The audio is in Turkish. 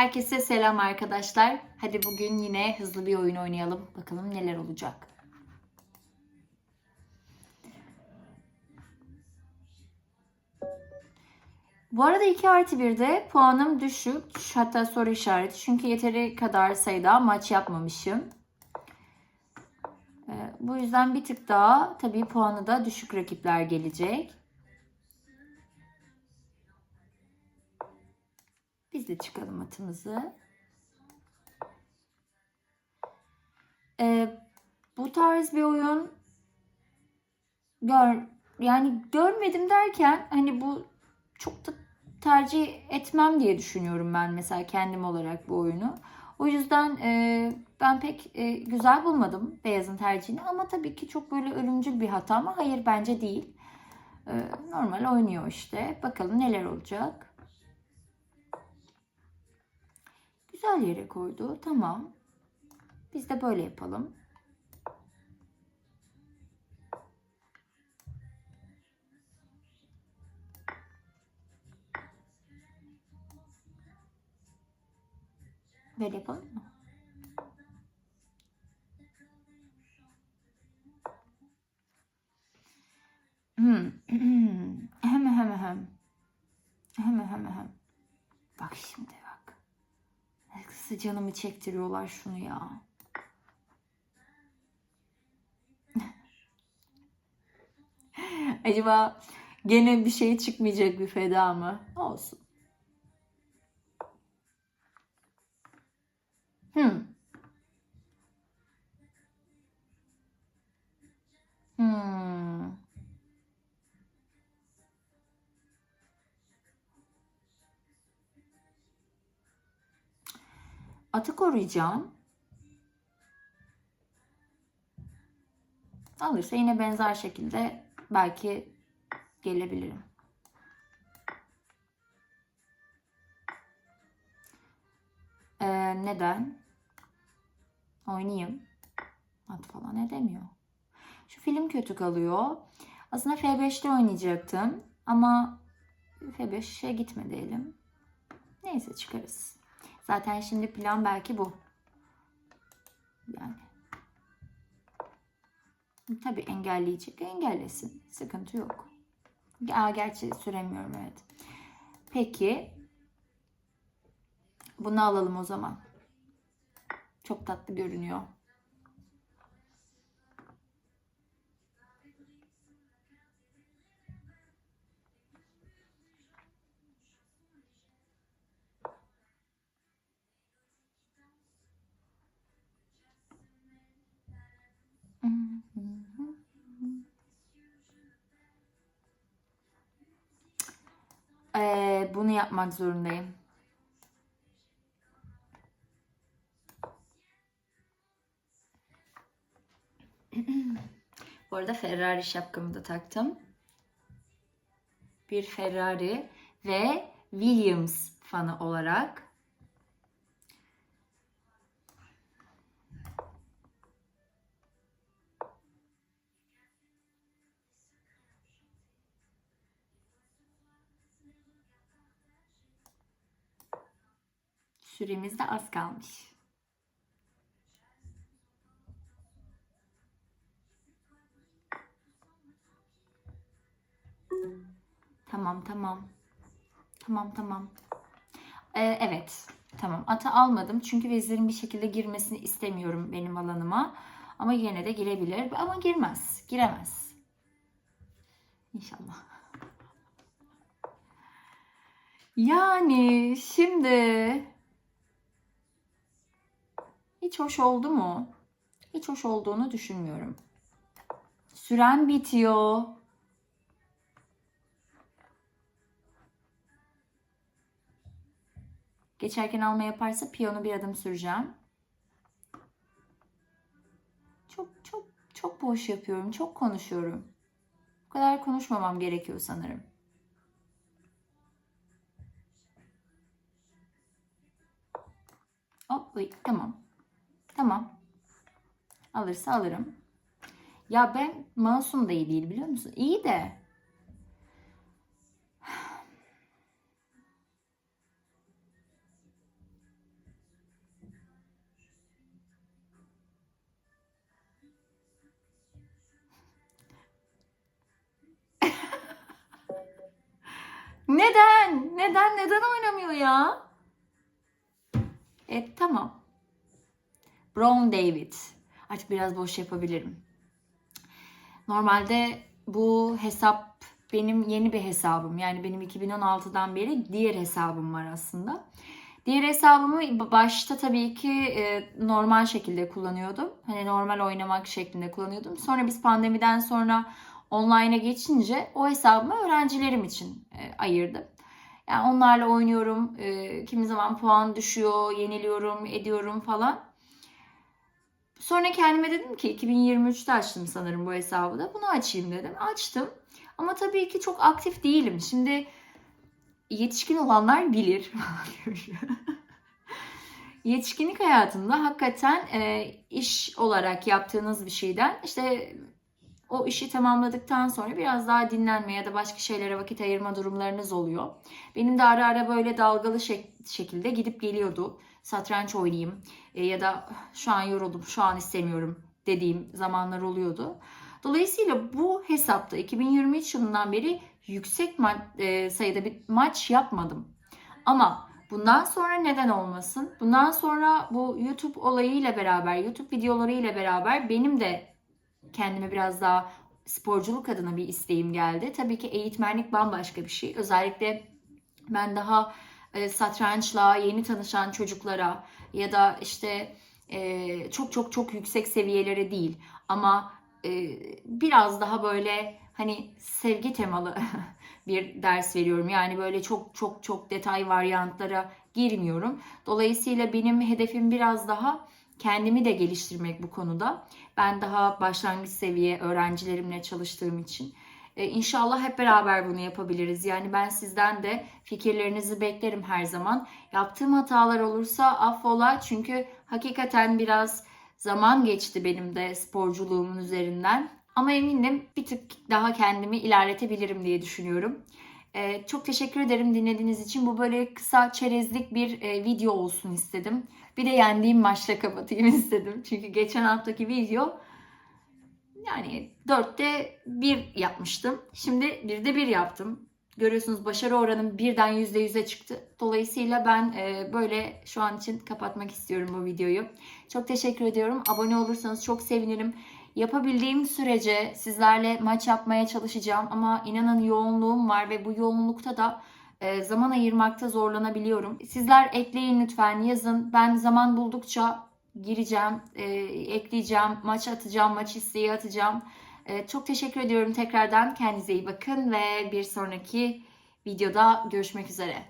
Herkese selam arkadaşlar. Hadi bugün yine hızlı bir oyun oynayalım. Bakalım neler olacak. Bu arada 2 artı 1'de puanım düşük. Hatta soru işareti. Çünkü yeteri kadar sayıda maç yapmamışım. Ee, Bu yüzden bir tık daha tabii puanı da düşük rakipler gelecek. Biz de çıkalım atımızı. Ee, bu tarz bir oyun gör yani görmedim derken hani bu çok da tercih etmem diye düşünüyorum ben mesela kendim olarak bu oyunu. O yüzden e, ben pek e, güzel bulmadım Beyaz'ın tercihini ama tabii ki çok böyle ölümcül bir hata mı? Hayır bence değil. E, normal oynuyor işte. Bakalım neler olacak. Güzel yere koydu. Tamam. Biz de böyle yapalım. Böyle yapalım mı? Hmm. Hem hem hem. Hem hem hem. Bak şimdi. Nasıl canımı çektiriyorlar şunu ya. Acaba gene bir şey çıkmayacak bir feda mı? Olsun. Hmm. Atı koruyacağım. Alırsa yine benzer şekilde belki gelebilirim. Ee, neden? Oynayayım. At falan edemiyor. Şu film kötü kalıyor. Aslında F5'te oynayacaktım. Ama F5'e gitme diyelim. Neyse çıkarız. Zaten şimdi plan belki bu. Yani. Tabii engelleyecek. Engellesin. Sıkıntı yok. Aa, gerçi süremiyorum evet. Peki. Bunu alalım o zaman. Çok tatlı görünüyor. Bunu yapmak zorundayım. Bu arada Ferrari şapkamı da taktım. Bir Ferrari ve Williams fanı olarak süremiz de az kalmış. Tamam tamam. Tamam tamam. Ee, evet. Tamam. Atı almadım. Çünkü vezirin bir şekilde girmesini istemiyorum benim alanıma. Ama yine de girebilir. Ama girmez. Giremez. İnşallah. Yani şimdi hiç hoş oldu mu? Hiç hoş olduğunu düşünmüyorum. Süren bitiyor. Geçerken alma yaparsa piyonu bir adım süreceğim. Çok çok çok boş yapıyorum. Çok konuşuyorum. Bu kadar konuşmamam gerekiyor sanırım. Hop, uy, tamam. Tamam. Alırsa alırım. Ya ben Masum da iyi değil biliyor musun? İyi de. Neden? Neden? Neden oynamıyor ya? E tamam. Brown David. Artık biraz boş yapabilirim. Normalde bu hesap benim yeni bir hesabım. Yani benim 2016'dan beri diğer hesabım var aslında. Diğer hesabımı başta tabii ki e, normal şekilde kullanıyordum. Hani normal oynamak şeklinde kullanıyordum. Sonra biz pandemiden sonra online'a geçince o hesabımı öğrencilerim için e, ayırdım. Yani onlarla oynuyorum. E, kimi zaman puan düşüyor, yeniliyorum, ediyorum falan. Sonra kendime dedim ki 2023'te açtım sanırım bu hesabı da. Bunu açayım dedim. Açtım. Ama tabii ki çok aktif değilim. Şimdi yetişkin olanlar bilir. Yetişkinlik hayatında hakikaten e, iş olarak yaptığınız bir şeyden işte o işi tamamladıktan sonra biraz daha dinlenme ya da başka şeylere vakit ayırma durumlarınız oluyor. Benim de ara ara böyle dalgalı şek- şekilde gidip geliyordu. Satranç oynayayım e, ya da şu an yoruldum, şu an istemiyorum dediğim zamanlar oluyordu. Dolayısıyla bu hesapta 2023 yılından beri yüksek e, sayıda bir maç yapmadım. Ama bundan sonra neden olmasın? Bundan sonra bu YouTube olayıyla beraber, YouTube videolarıyla beraber benim de kendime biraz daha sporculuk adına bir isteğim geldi. Tabii ki eğitmenlik bambaşka bir şey. Özellikle ben daha e, satrançla yeni tanışan çocuklara ya da işte e, çok çok çok yüksek seviyelere değil ama e, biraz daha böyle hani sevgi temalı bir ders veriyorum. Yani böyle çok çok çok detay varyantlara girmiyorum. Dolayısıyla benim hedefim biraz daha kendimi de geliştirmek bu konuda. Ben daha başlangıç seviye öğrencilerimle çalıştığım için. Ee, inşallah hep beraber bunu yapabiliriz. Yani ben sizden de fikirlerinizi beklerim her zaman. Yaptığım hatalar olursa affola çünkü hakikaten biraz zaman geçti benim de sporculuğumun üzerinden. Ama eminim bir tık daha kendimi ilerletebilirim diye düşünüyorum. Ee, çok teşekkür ederim dinlediğiniz için. Bu böyle kısa çerezlik bir e, video olsun istedim. Bir de yendiğim maçla kapatayım istedim. Çünkü geçen haftaki video yani 4'te 1 yapmıştım. Şimdi 1'de 1 yaptım. Görüyorsunuz başarı oranım birden %100'e çıktı. Dolayısıyla ben e, böyle şu an için kapatmak istiyorum bu videoyu. Çok teşekkür ediyorum. Abone olursanız çok sevinirim. Yapabildiğim sürece sizlerle maç yapmaya çalışacağım ama inanın yoğunluğum var ve bu yoğunlukta da e, zaman ayırmakta zorlanabiliyorum. Sizler ekleyin lütfen yazın. Ben zaman buldukça gireceğim, e, ekleyeceğim, maç atacağım, maç isteği atacağım. E, çok teşekkür ediyorum tekrardan. Kendinize iyi bakın ve bir sonraki videoda görüşmek üzere.